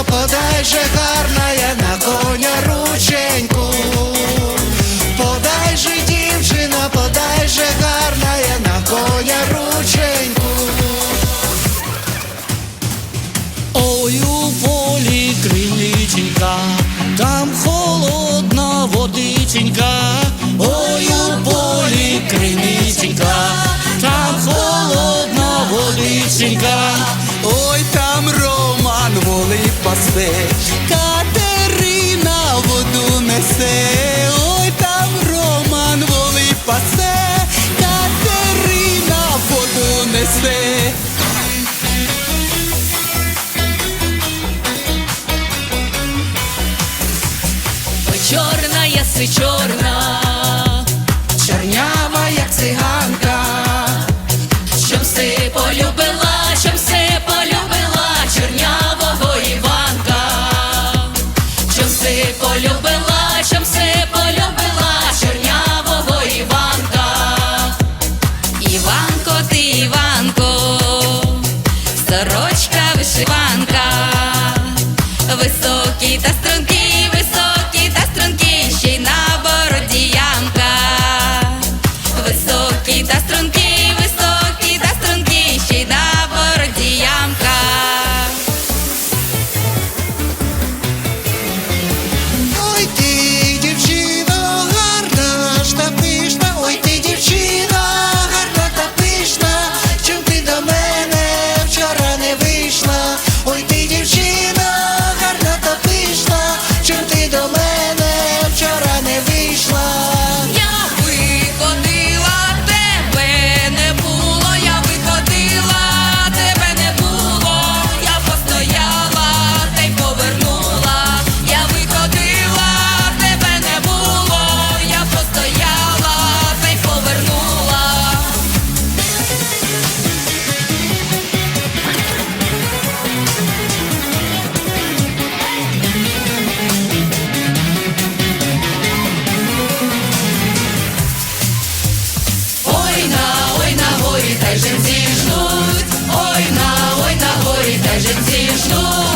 Рученько, подай же гарна на коня рученьку, подай же дівчина, подай же гарна на коня рученьку. Ой, у полі криниченька, там холодна водиченька, ой, у полі криниченька, там холодна водиченька несе, Катерина воду несе, ой там Роман воли пасе, Катерина воду несе. Ой, чорна, яси чорна, чорня. вишиванка, високий та стрункий. Yes, Lord.